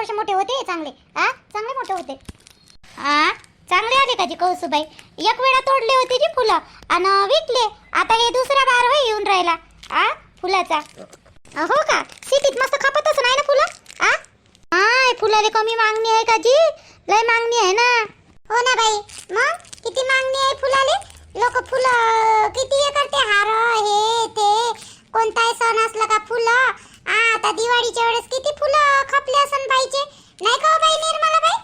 थोडेसे मोठे होते चांगले. हा चांगले मोठे होते. हा चांगले आले का जी कौसुबाई? एक वेळा तोडले होते जी फुलं आणि विकले. आता हे दुसरा बार होय येऊन राहिला. आ? फुलाचा. हो का? सिटीत मस्त खपतच नाही ना फुलं? आ? हाय फुलाले कमी मागणी आहे का जी? लय मागणी आहे ना. हो ना बाई. मग? किती मागणी आहे फुलाले? लोक फुलं किती हे करते? हार हे ते. कोणताही सण असला का फुलं? आ, आता दिवाळीच्या वेळेस किती फुलं खपले असन पाहिजे नाही का हो बाई निर्मला बाई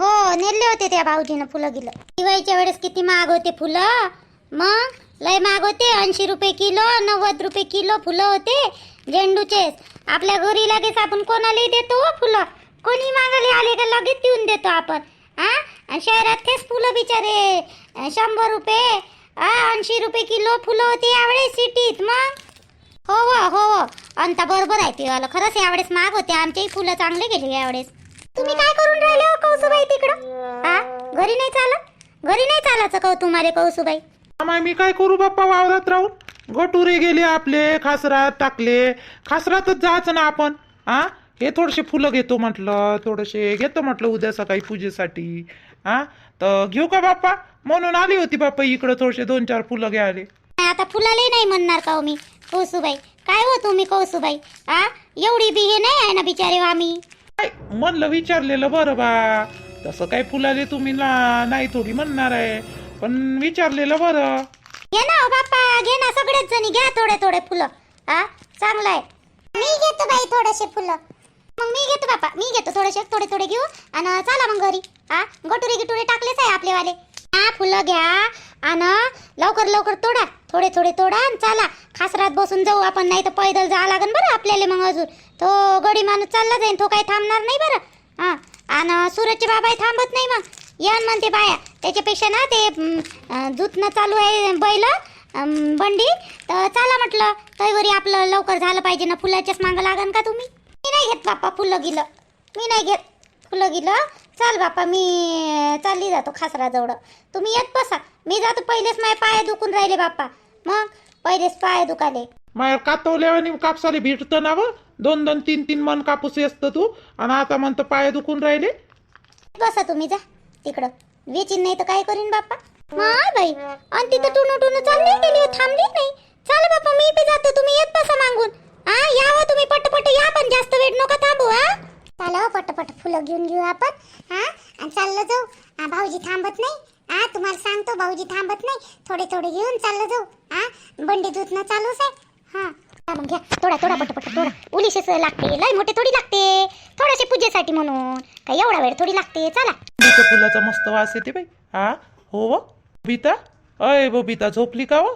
हो नेले होते त्या भाऊजीनं फुलं गिलं. दिवाळीच्या वेळेस किती महाग होते फुलं? मग? लय महाग होते. ऐंशी रुपये किलो नव्वद रुपये किलो फुलं होते. झेंडूचे. आपल्या घरी लगेच आपण कोणालाही देतो हो फुलं. कोणी मागायला आले का लगेच देऊन देतो आपण. हा शहरात तेच फुलं बिचारे. शंभर रुपये. ऐंशी रुपये किलो फुलं होते यावेळेस सिटीत. मग? हो हो हो. हो अंता बरोबर आहे ते वाला. खरंच यावेळेस महाग होते. आमचेही फुलं चांगले गेले यावेळेस. तुम्ही काय करून राहिले हो कौसुबाई तिकडं? हा घरी नाही चालत? घरी नाही चालायचं कौ तुम्हाला कौसुबाई? आम्हा मी काय करू बाप्पा वावरात राहून? गटुरे गेले आपले खासरात टाकले. खासरातच जायचं ना आपण? हा हे थोडेसे फुलं घेतो म्हटलं थोडेसे घेतो म्हटलं उद्या सकाळी पूजेसाठी. हा तर घेऊ का बाप्पा? म्हणून आली होती बाप्पा इकडं थोडेसे दोन चार फुलं घ्यायले. नाही, आता फुलाले नाही म्हणणार का हो मी? कौसुबाई काय हो तुम्ही कौसुबाई? आ? एवढी बी हे नाही आहे ना बिचारे हो आम्ही? काय? म्हणलं विचारलेलं बरं बा. तसं काय फुलाले तुम्ही ना नाही थोडी म्हणणार आहे. पण विचारलेलं बरं. घे ना हो बाप्पा घे ना सगळेच जणी घ्या थोडे थोडे फुलं. हा चांगलं आहे. मी घेतो बाई थोडेसे फुलं. मग मी घेतो बाप्पा मी घेतो थोडेसे थोडे थोडे घेऊ. आणि चला मग घरी. हा गटुरे गिटुरे टाकलेच आहे आपलेवाले. हा फुलं घ्या. आणि लवकर लवकर तोडा. थोडे थोडे तोडा आणि चला. खासरात बसून जाऊ आपण नाही तर पैदल जावं लागेल बरं आपल्याला मग अजून. तो गडी माणूस चालला जाईन तो काही थांबणार नाही बरं. हां आणि सूरजचे बाबाही थांबत नाही मग. येऊन म्हणते बाया त्याच्यापेक्षा ना ते अं, जुतनं चालू आहे बैल बंडी. तर चला म्हटलं तैवरी आपलं लवकर झालं पाहिजे ना फुलाच्याच मागं लागन का तुम्ही? मी नाही घेत बाप्पा फुलं गिलं. मी नाही घेत फुलं गिलं. चाल बाप्पा मी चालली जातो खासराजवळ. तुम्ही येत बसा. मी जातो पहिलेच माझे पाय दुखून राहिले बाप्पा. मग पहिलेच पाय दुखाले. माया कातवल्यावानी कापसाले भेटतं ना व दोन दोन तीन तीन मन कापूस असतं तू. आणि आता म्हणतो पाय दुखून राहिले. बसा तुम्ही जा. तिकडं. वेचीन नाही तर काय करीन बाप्पा? माय बाई आणि तिथं टुनू टुनू चालली गेली थांबली नाही. चल बाप्पा मी बी जातो. तुम्ही येत बसा मागून. हा यावं तुम्ही पटपट. या पण जास्त वेळ नका थांबू हा चला हो, पटपट. फुलं घेऊन घेऊ आपण. हा आणि चाललं जाऊ. हा, भाऊजी थांबत नाही. हा तुम्हाला सांगतो भाऊजी थांबत नाही. थोडे थोडे घेऊन चाललं जाऊ. हा बंडी दूधनं चालूच आहे. हा. मग घ्या. थोडा थोडा पटपट थोडा उलिशेच लागते. लय मोठे थोडी लागते. थोडेसे पूजेसाठी म्हणून. काय एवढा वेळ थोडी लागते. चला. बबिता फुलाचा मस्त वास येते बाई. हा? हो व? बबिता अय बबिता झोपली का व?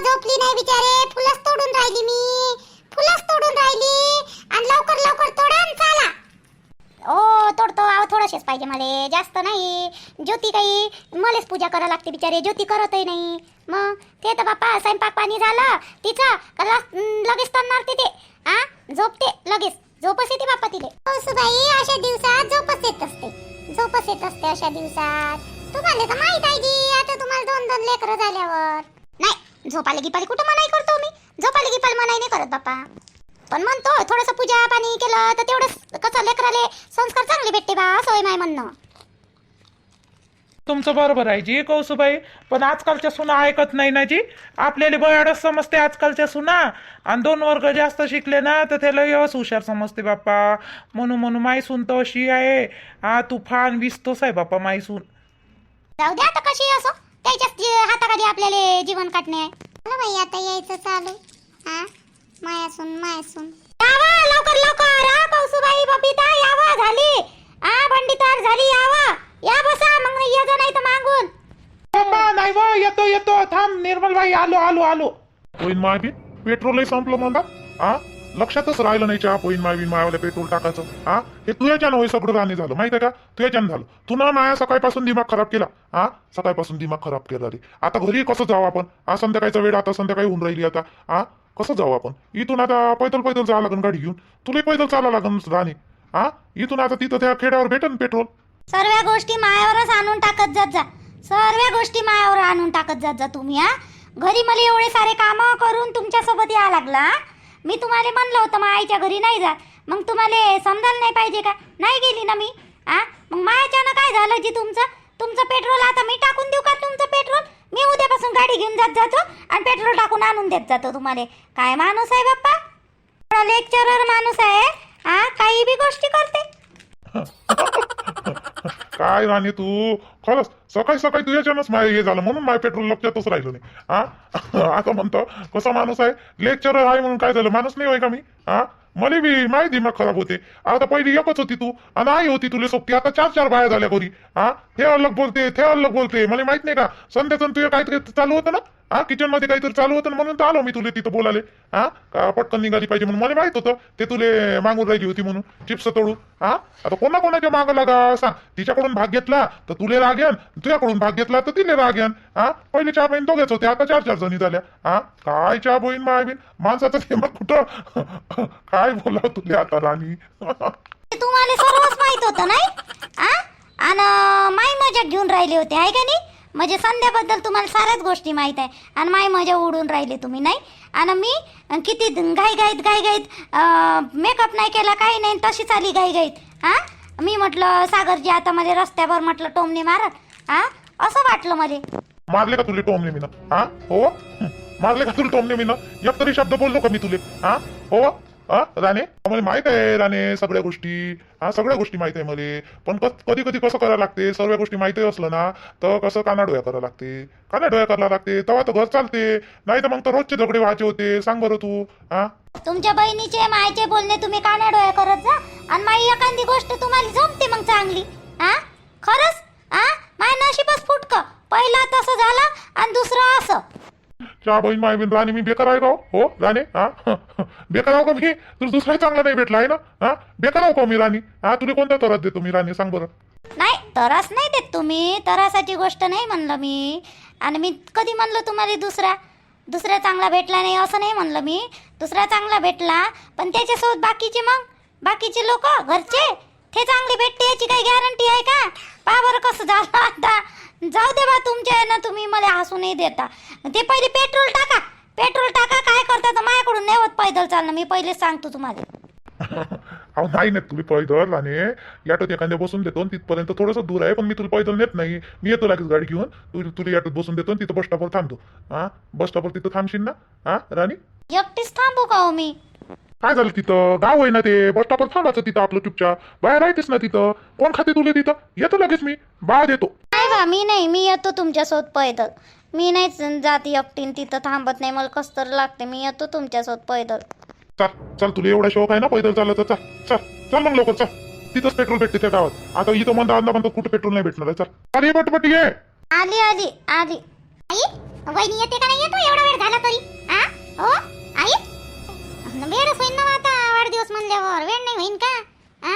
झोपली नाही बिचारे. फुलच तोडून राहिली मी. फुलच तोडून राहिली. आणि लवकर लवकर तोडा आणि चाला. ओ तोडतो. आव थोडंसेच पाहिजे मला. जास्त नाही. ज्योती काही मलाच पूजा करावं लागते बिचारे. ज्योती करतही नाही. मग? तर बाप्पा स्वयंपाक पाणी झालं. तिचं का लगेच तणणार तिथे हा झोपते लगेच. झोपच येते बाप्पा तिथे हो सुबाई अशा दिवसात झोपच येत असते. झोपच येत असते अशा दिवसात. तुम्हाला तर माहीत आहे जी आता तुम्हाला दोन दोन लेकरं झाल्यावर. नाही झोपाले गिपाले कुठं मनाई करतो मी? झोपाले गिपाले मनाई नाही करत बाप्पा. पण म्हणतो थोडस पूजा पाणी केलं तर तेवढंच कसं लेकराले संस्कार चांगले भेटते बा असं होय माय म्हणणं. तुमचं बरोबर आहे जी कौसुबाई. पण आजकालच्या सुना ऐकत नाही ना जी. आपल्याला बयाडच समजते आजकालच्या सुना. आणि दोन वर्ग जास्त शिकले ना तर त्याला यवस हुशार समजते बाप्पा. म्हणून म्हणून माई सून तर अशी आहे. हा तुफान विसतोच आहे बाप्पा माई सून जाऊ द्या आता कशी असो. त्याच्याच जी- हाताखाली आपल्याला जीवन काटणे आहे. चला बाई आता यायचं चालू. हा? मायासून मायासून यावा लवकर लवकर. हा कौसुबाई बबिता यावा झाली हा बंडी तयार झाली यावा या बसा मग ये जा नाही तर मागून बाप्पा नाही व येतो येतो थांब निर्मल बाई आलो आलो आलो होईन मायबीन पेट्रोलही संपलं म्हणा हा लक्षातच राहिलं नाही चहा पोईन मायबीन मायावाला पेट्रोल टाकायचं. हा हे तुझ्याच्यानं होय सगळं राणी झालं माहिती आहे का? तुझ्याच्यानं झालं. तू ना माया सकाळपासून दिमाग खराब केला. हा सकाळपासून दिमाग खराब केला रे. आता घरी कसं जाऊ आपण? हा संध्याकाळचा वेळ आता संध्याकाळी होऊन राहिली आता. हा कसं जाऊ आपण? इथून आता पैदल पैदल जावं लागेल गाडी घेऊन. तुला पैदल चाला लागेल राणे. हा इथून आता तिथं त्या खेड्यावर भेटन पेट्रोल. सर्व गोष्टी मायावरच आणून टाकत जात जा. सर्व गोष्टी मायावर आणून टाकत जात जा तुम्ही हा घरी मला एवढे सारे कामं करून तुमच्यासोबत यावं लागला मी तुम्हाला म्हणलं होतं मग आईच्या घरी नाही जात. मग तुम्हाला समजायला नाही पाहिजे का? नाही गेली ना मी आ मग मायाच्यानं काय झालं जी तुमचं? तुमचं पेट्रोल आता मी टाकून देऊ का तुमचं पेट्रोल? मी उद्यापासून गाडी घेऊन जात जातो आणि पेट्रोल टाकून आणून देत जातो तुम्हाला. काय माणूस आहे बाप्पा? लेक्चरर माणूस आहे हा? काही बी गोष्टी करते. काय राणी तू? खरंच सकाळी सकाळी तुझ्याच्यानंच माय हे झालं म्हणून माय पेट्रोल लक्षातच राहिलं नाही हा? आता म्हणतो. कसा माणूस आहे? लेक्चर आहे म्हणून काय झालं? माणूस नाही होय का मी? हा? मला बी माय दिमाग खराब होते. आता पहिली एकच होती तू आणि आई होती तुला सोबती. आता चार चार बाया झाल्या घरी हा? हे अलग बोलते ते अलग बोलते. मला माहीत नाही का? संध्याचं तुझं काहीतरी चालू होतं ना? हा किचनमध्ये काहीतरी चालू होतं म्हणून तर आलो मी तुला तिथं बोलाले. हा पटकन निघाली पाहिजे म्हणून. मला माहीत होतं ते तुले मागून राहिली होती म्हणून. चिप्स तोडू. हा आता कोणा कोणाच्या मागं लागा सांग. तिच्याकडून भाग घेतला तर तुले राग तुझ्याकडून भाग घेतला तर तिले राग हा पहिले चहा बहीण दोघेच होते आता चार चार जणी झाल्या हा काय चहा बहीण माय बीन? माणसाचं ते मग कुठं? काय बोलाव तुले आता राणी? तुम्हाला सर्वच माहीत होतं नाही? आणि मजा घेऊन राहिले होते आहे का नाही? म्हणजे संध्याबद्दल तुम्हाला साऱ्याच गोष्टी माहीत आहे. आणि माय मजा उडून राहिले तुम्ही नाही? आणि मी किती घाई घाईत घाई घाईत मेकअप नाही केला काही नाही तशीच आली घाई घाईत हां मी म्हटलं सागरजी आता मला रस्त्यावर म्हटलं टोमने मारत. हा असं वाटलं मला. मारले का तुले टोमने मी हा? हो. मारले का तुला टोमने मी एक तरी शब्द बोललो का मी तुले? हा हो? हा राणे? मला माहीत आहे राणे सगळ्या गोष्टी. हा सगळ्या गोष्टी माहीत आहे मला. पण कधी कधी कसं करायला लागते? सर्व गोष्टी माहिती असलं ना तर कसं कानाडोया करायला लागते? कानाडोया करायला लागते. तेव्हा तर घर चालते. नाही तर मग तर रोजचे झगडे व्हायचे होते. सांग बरं तू. हा? तुमच्या बहिणीचे मायचे बोलणे तुम्ही कानाडोया करत जा. आणि माई एखादी गोष्ट तुम्हाला जमते मग चांगली. हा? खरंच हा माय नशीबच फुटक पहिला तसं झालं आणि दुसरं असं चहा बहीण माय बहीण राणे मी बेकार आहे का हो? हो राणे? हा? बेकार आहो का मी? तुला दुसरा चांगला नाही भेटला आहे ना? हा? बेकार आहो का हो मी राणी? हा तुला कोणता तरास देतो मी राणी? सांग बरं. नाही तरास नाही देत तुम्ही. तरासाची गोष्ट नाही म्हणलं मी. आणि मी कधी म्हणलं तुम्हाला दुसरा? दुसरा चांगला भेटला नाही असं नाही म्हणलं मी. दुसरा चांगला भेटला पण त्याच्यासोबत बाकीचे मग? बाकीचे लोक? घरचे? ते चांगले भेटते याची काही गॅरंटी आहे का? पा बरं कसं झालं आता. जाऊ दे बा तुमच्या ना तुम्ही मला हसू नाही देता. ते पहिले पेट्रोल टाका. पेट्रोल टाका काय करता तर माझ्याकडून नाही होत पैदल चालणं. मी पहिलेच सांगतो तुम्हाला. अहो नाही नेत तुम्ही पैदल आणि याटोत एखाद्या बसून देतो आणि तिथपर्यंत थोडंसं दूर आहे पण मी तुला पैदल नेत नाही. मी येतो लागेल गाडी घेऊन. तू तुला याटोत बसून देतो आणि तिथं बस स्टॉपवर थांबतो. हा? बस स्टॉपवर तिथं थांबशील ना? हा राणी? एकटीच थांबू का हो मी? काय झालं तिथं? गाव आहे ना ते? बस स्टॉपवर थांबायचं तिथं आपलं चुपचाप. बाहेर राहतेस ना तिथं. कोण खाते तुला तिथं? येतो लगेच मी. येतो. नाही बा मी नाही. मी येतो तुमच्यासोबत पैदल. मी नाही जात एकटीन तिथं थांबत नाही. मला कस तर लागते. मी येतो तुमच्यासोबत पैदल. चल चल. तुला एवढा शौक आहे ना पैदल चालत चल चल. चल मग लवकर चल. तिथंच पेट्रोल भेटते त्या गावात. आता इथं म्हणता अंदा म्हणतो कुठं पेट्रोल नाही भेटणार आहे. चल. अरे पटपट ये. आली आली आली. आई वहिनी येते का नाही? येतो. एवढा वेळ झाला तरी. आ? हो? आई? वेळच होईन ना मग आता वाढदिवस म्हणल्यावर. वेळ नाही होईन का? आ?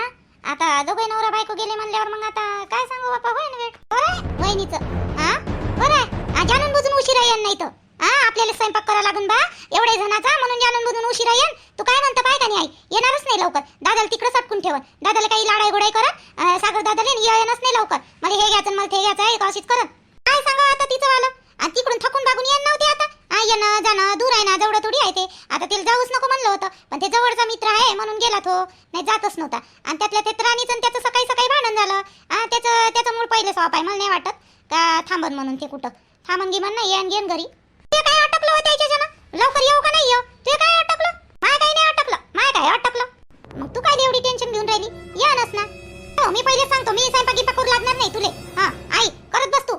आता दोघे नवरा बायको गेले म्हणल्यावर मग आता काय सांगू बापा? होईन वेळ. बरं वहिनीचं. हा बरं जाणून बुजून उशिरा येईन नाही तर. हा आपल्याला स्वयंपाक करावा लागून बा. एवढे जणाचा म्हणून जाणून बुजून उशिरा येईन. तू काय म्हणता पाय का नाही आई? येणारच नाही लवकर. दादाला तिकडे सटकून ठेव दादाला काही लाडाई गोडाई करत सागर दादाला येणच नाही लवकर. मला हे घ्यायचं मला ते घ्यायचं आहे अशीच करत. काय सांगा आता तिचं वालं? आणि तिकडून थकून बागून येणं नव्हते. येणं जाणं दूर आहे ना जवळ थोडी आहे ते. आता तिला जाऊच नको म्हणलं होतं. पण ते जवळचा मित्र आहे म्हणून गेला तो. नाही जातच नव्हता. आणि त्यातल्या त्यात राणीचं आणि त्याचं सकाळी सकाळी भांडण झालं. हा त्याचं त्याचं मूळ पहिलं सॉप आहे मला नाही वाटत. का थांबन म्हणून ते कुठं. थांबन गी म्हण नाही येण घेन घरी. ते काय अटकलं होतं त्याच्या लवकर येऊ का नाही येऊ? ते काय अटकलं? माय काय नाही अटकलं. माय काय अटकलं? मग तू काय एवढी टेन्शन घेऊन राहिली? ये नस ना. हो मी पहिले सांगतो. मी स्वयंपाकी गिपाक करू लागणार नाही तुले. हा आई करत बस तू.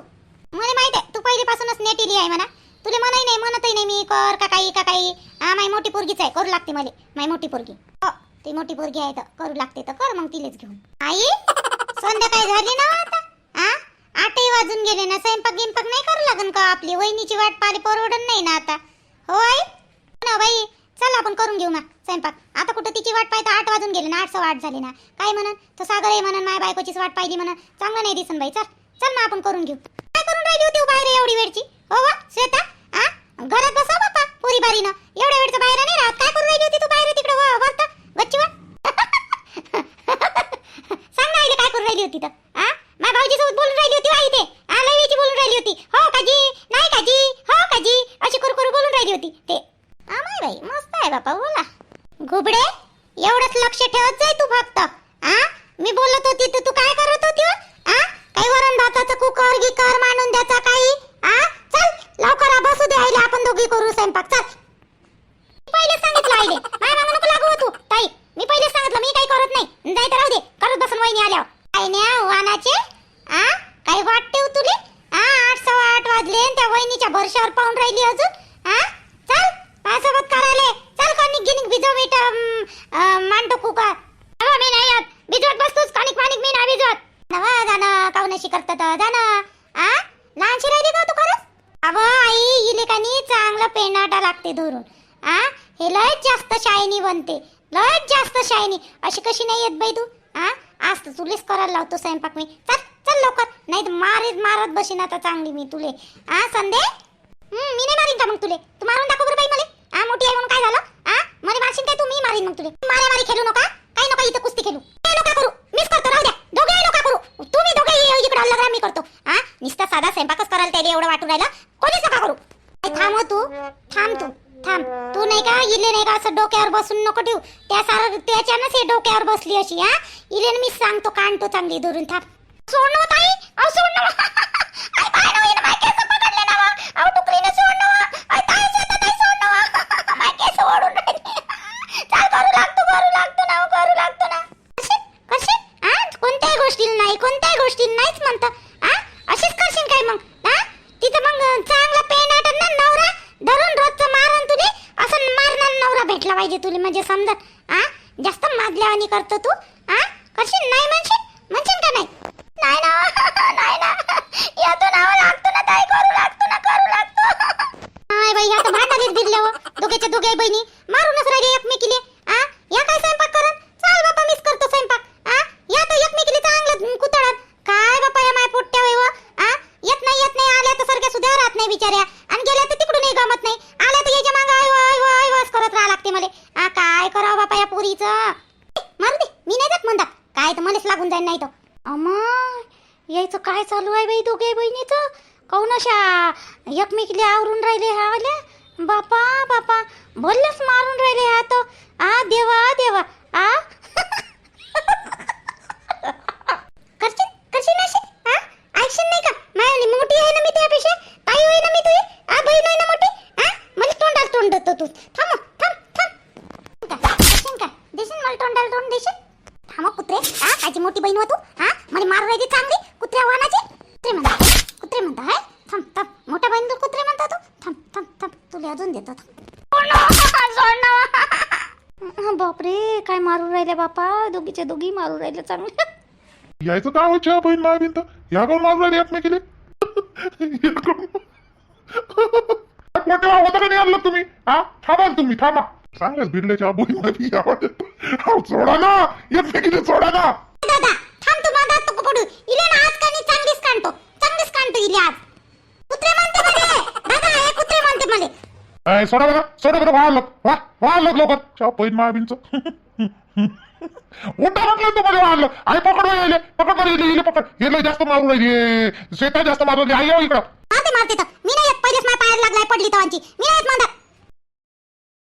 मला माहीत आहे तू पहिलेपासूनच नेटिली आहे म्हणा. तुले मनाही नाही म्हणतही नाही मी. कर का काही का काही हा माई मोठी पोरगीच आहे. करू लागते मला. माई मोठी पोरगी. हो ती मोठी पोरगी आहे तर करू लागते तर कर मग तिलेच घेऊन. आई संध्याकाळी झाली ना आता? हा आठही वाजून गेले ना. स्वयंपाक गिंपाक नाही करू लागन का? आपली वहिनीची वाट पाली परवडन नाही ना आता. हो आई? ना बाई चल आपण करून घेऊ ना स्वयंपाक. आता कुठं तिची वाट पाहिजे आठ वाजून गेले ना. आठ सव्वा आठ झाले ना. काय म्हणन? तो सागर आहे म्हणन माझ्या बायकोचीच वाट पाहिली म्हणन. चांगलं नाही दिसन बाई. चल. चल ना आपण करून घेऊ. काय करून राहिली होती हो बाहेर एवढी वेळची? हो वा श्वेता. घरात बसा बापा पुरी बारीनं. एवढ्या वेळचं बाहेर नाही राहत. काय करू राहिली होती तू बाहेर तिकडे? वरत गच्चीवर. सांग ना काय करू राहिली होती तर. आ? माझ्या भाऊजी सोबत बोलून राहिली होती आई ते आ लवीची बोलून राहिली होती हो काजी नाही काजी हो काजी अशी करू करू बोलून राहिली होती ते आ माय बाई मस्त आहे बापा बोला घुबडे एवढंच लक्ष ठेवत जाय तू फक्त आ मी बोलत होती तर तू काय करत होती हो? आ काही वरण भाताचं कुकर गिकर मांडून द्याचा काही आ चल लवकर आ, बसू दे आईले आपण दोघी करू स्वयंपाक चल पहिले सांगितलं आईले माय मागं नको लागू हो तू ताई मी पहिले सांगितलं मी काही करत नाही जाय राहू दे. करत बसून वहिनी आल्यावर. काय न्या वानाचे? आ? काय वाटते तुले? हा आठ सव्वा आठ वाजले त्या वहिनीच्या भरशावर पाहून राहिली अजून. हा चल माझ्यासोबत करायले. चल कणिक गिनिक भिजव मीठ मांडतो कुका अहो, मी नाही येत भिजवत बसतोच कणिक पाणिक मी नाही भिजवत. नवा जाणं काऊनशी करतात जाणं. आ? लहानशी राहिली का तू खरंच? अव आई इले का नी चांगलं पेनाटा लागते धरून. आ? हे लयच जास्त शायनी बनते. लयच जास्त शायनी. अशी कशी नाही येत बाई तू आ? आज तर तुलेच करायला लावतो स्वयंपाक मी. चल चल लवकर. नाही तर मारीत मारत बसीन आता चांगली मी तुले. आ संदे? मी नाही मारीन का मग तुले? तू मारून दाखव बरं बाई मला. आ मोठी आहे म्हणून काय झालं? आ? मला मारशील काय तू? मी मारीन मग तुले. मारे मारी खेळू नका. काही नका इथं कुस्ती खेळू. काय नका करू. मीच करतो राहू द्या. दोघे नका करू. तुम्ही दोघे इकडे मी करतो. आ? नुसता साधा स्वयंपाकच करायला त्याला एवढं वाटून राहिलं. कोणीच नका करू. थांब हो तू. थांब तू. थांब. तू नाही का इले नाही का असं डोक्यावर बसून नको ठेवू? त्या सार त्याच्यानंच हे डोक्यावर बसली अशी हा? इले मी सांगतो काढतो चांगली धरून थांब. सोड ताई! अहो आई होईन माय केस पकडले ना अहो आई ताई ताई माय केस ओढून चाल करू लागतो करू लागतो ना हो, करू लागतो ना. कशी? कशी? कोणत्याही गोष्टीला नाही कोणत्याही गोष्टीला नाहीच म्हणतं. अशीच करशील काय मग? हा तिथं मग चांगला पेन आटन ना नवरा धरून रोजचं मारण तुले असं मारणार नवरा भेटला पाहिजे तुले म्हणजे समजत? आ? जास्त माजल्यावानी करतो तू? आ? करशील? नाही म्हणशील? म्हणशील का नाही? नाही ना. नाही ना. यातो नाव लागतो ना काय करू लागतो ना करू लागतो. नाही बाई आता भांडारीच भिडल्या हो दोघेच्या दोघे बहिणी मारूनच राहिले एकमेकीले. आ या काय स्वयंपाक करत चाल बापा मिस करतो स्वयंपाक आ या तर एकमेकीले चांगलं कुतळत काय बापा या माय पोट्ट्या होय व? आ येत नाही येत नाही आल्या तर सारख्या सुद्धा राहत नाही बिचाऱ्या आणि गेल्या तर तिकडूनही गमत नाही आल्या तर याच्या मागं आय वाय वाय वास करत राहा लागते मला आ काय करावं बापा या पोरीचं मारू दे मी नाही जात म्हणतात काय तर मलाच लागून जाईल नाही तर अमा यायचं काय चालू आहे बाई दोघे बहिणीचं? काऊन अशा एकमेकीला आवरून राहिले हा आल्या? बापा बापा भल्लच मारून राहिले हा तर. आ देवा देवा. आ करशील करशील अशी आ ऐकशील नाही का मायाली मोठी आहे ना मी त्यापेक्षा ताई होई ना मी तुझी आ बहीण आहे ना मोठी आ मला तोंडाला तोंड देतो तू थांब हो, थांब थांब का? देशील का देशील मला तोंडाला तोंड देशील थांब हो, कुत्रे हा कायची मोठी बहीण हो तू हा मला मारू राहिली चांगली कुत्र्या वाहनाची कुत्रे म्हणता कुत्रे म्हणता हाय थांब थांब मोठ्या बहीण तू कुत्रे म्हणता तू थांब थांब थांब तुला अजून देतो थांब सोड ना, सोड ना. बापरे काय मारू राहिले बापा? दोघीचे दोघी मारू राहिले चांगले. यायचं का व्हायच्या बहीण माय बिन तर? या कोण मारू राहिले एकमेकीले? मोठे होता का नाही आणलं तुम्ही? हा? थांबा ना तुम्ही थांबा. चांगल्याच भिडल्याच्या बहीण माय बी अहो, सोडा ना! एकमेकीले सोडा ना! दादा थांब तू माझा तू पडू. इले ना आज कानी चांगलीच काढतो चांगलीच काढतो इले आज. कुत्रे म्हणते मला दादा हे कुत्रे म्हणते मला ऐ, सोडा बघा सोडा बरं व्हा लोक वा व्हा लोक लवकर च्या बहीण माय उठा म्हटलं तुम्हाला वाढलं आई पकड यायले पकड बरं गेले गेले पकड गेले जास्त मारू राहिले शेतात जास्त मारू राहिले आई येऊ इकडं मारते मारते मी नाही येत पहिलेच माझ्या पायाला लागलाय पडली तवांची मी नाही येत म्हणतात